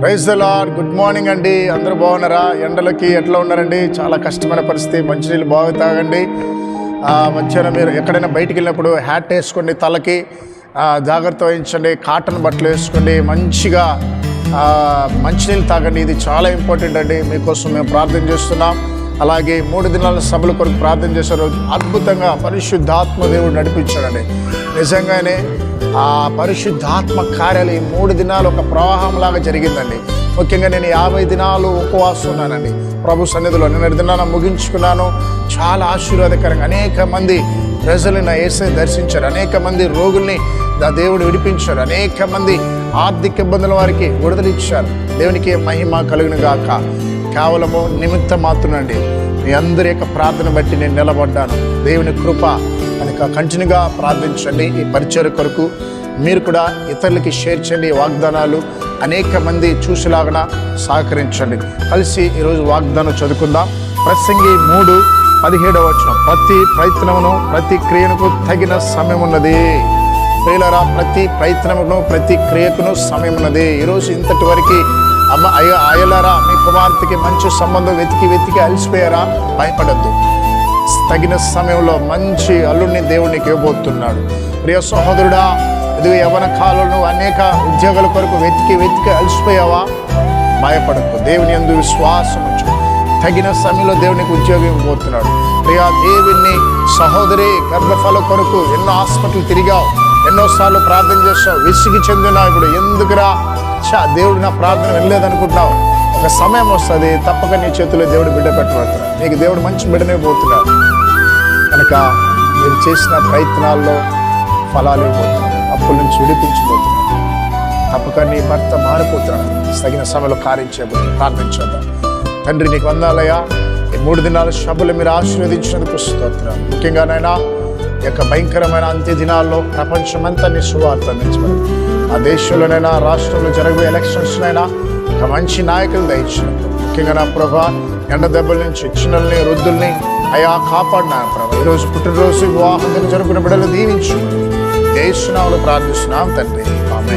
Praise the lord. Good morning అండి. అందరూ బాగున్నారా? ఎండలకి ఎట్లా ఉన్నారండి? చాలా కష్టమైన పరిస్థితి. మంచినీళ్ళు బాగా తాగండి. మధ్యాహ్నం మీరు ఎక్కడైనా బయటికి వెళ్ళినప్పుడు హ్యాట్ వేసుకోండి తలకి. జాగ్రత్త వహించండి. కాటన్ బట్టలు వేసుకోండి. మంచిగా మంచినీళ్ళు తాగండి. ఇది చాలా ఇంపార్టెంట్ అండి. మీకోసం మేము ప్రార్థన చేస్తున్నాం. అలాగే మూడు దినాల సభల కొరకు ప్రార్థన చేశారు. అద్భుతంగా పరిశుద్ధాత్మ దేవుడు నడిపించాడని నిజంగానే ఆ పరిశుద్ధాత్మ కార్యాలు ఈ మూడు దినాలు ఒక ప్రవాహంలాగా జరిగిందండి. ముఖ్యంగా నేను యాభై దినాలు ఉపవాసం ఉన్నానండి. ప్రభు సన్నిధిలో నేను దినాన ముగించుకున్నాను. చాలా ఆశీర్వాదకరంగా అనేక మంది ప్రజలు నా ఏసై దర్శించారు. అనేక మంది రోగుల్ని నా దేవుడు విడిపించారు. అనేక మంది ఆర్థిక ఇబ్బందుల వారికి విడుదల ఇచ్చారు. దేవునికి మహిమ కలుగును గాక. కేవలము నిమిత్త మాత్రమే మీ అందరి యొక్క ప్రార్థన బట్టి నేను నిలబడ్డాను. దేవుని కృప కనుక కంటిన్యూగా ప్రార్థించండి. ఈ పరిచయ కొరకు మీరు కూడా ఇతరులకి షేర్ చేయండి. వాగ్దానాలు అనేక మంది చూసేలాగన సహకరించండి. కలిసి ఈరోజు వాగ్దానం చదువుకుందాం. ప్రసంగి మూడు పదిహేడవ వచ్చిన ప్రతి ప్రయత్నమును ప్రతి క్రియకు తగిన సమయం ఉన్నది. ప్రియులరా ప్రతి ప్రయత్నమును ప్రతి క్రియకును సమయం ఉన్నది. ఈరోజు ఇంతటి వరకు అమ్మ అయ్య అయ్యలారా మీ కుమార్తెకి మంచి సంబంధం వెతికి వెతికి అలసిపోయారా? భయపడద్దు. తగిన సమయంలో మంచి అల్లుడిని దేవునికి ఇవ్వబోతున్నాడు. ప్రియ సహోదరుడా ఇది యవన కాలంలో అనేక ఉద్యోగాల కొరకు వెతికి వెతికి అలసిపోయావా? భయపడకు దేవుని ఎందు విశ్వాసం తగిన సమయంలో దేవునికి ఉద్యోగం ఇవ్వబోతున్నాడు. ప్రియా దేవుని సహోదరి గర్భఫల కొరకు ఎన్నో హాస్పిటల్ తిరిగావు. ఎన్నోసార్లు ప్రార్థన చేస్తావు విసిగి చెందినావు ఇప్పుడు. ఎందుకురా? చా దేవుడు నా ప్రార్థన వినలేదనుకుంటున్నావు. ఒక సమయం వస్తుంది తప్పక నీ చేతిలో దేవుడు బిడ్డ పెట్టబడుతున్నాడు నీకు దేవుడు మంచి బిడ్డనే పోతున్నాడు. కనుక మీరు చేసిన ప్రయత్నాల్లో ఫలాలు ఇవ్వబోతున్నాడు అప్పుల నుంచి విడిపించబోతున్నాడు తప్పక నీ భర్త మారిపోతున్నాడు. తగిన సమయంలో కార్యం ప్రార్థించేద్దాం తండ్రి నీకు వందాలయ్యా. ఈ మూడు దినాల సభలు మీరు ఆశీర్వదించినందుకు స్తోత్రాలు. ముఖ్యంగానైనా ఈ యొక్క భయంకరమైన అంత్య దినాల్లో ప్రపంచమంతా నీ సువార్త అందించబడి ఆ దేశంలోనైనా రాష్ట్రంలో జరగబోయే ఎలక్షన్స్నైనా ఒక మంచి నాయకులు దయచినట్టు ముఖ్యంగా నా ప్రభా ఎండ దెబ్బల నుంచి చిన్నల్ని వృద్ధుల్ని అయా కాపాడినా ప్రభా. ఈరోజు పుట్టినరోజు వివాహం జరుపుకున్న బిడ్డలు దీవించు. దేశనాలు ప్రార్థిస్తున్నాం తండ్రి. ఆమె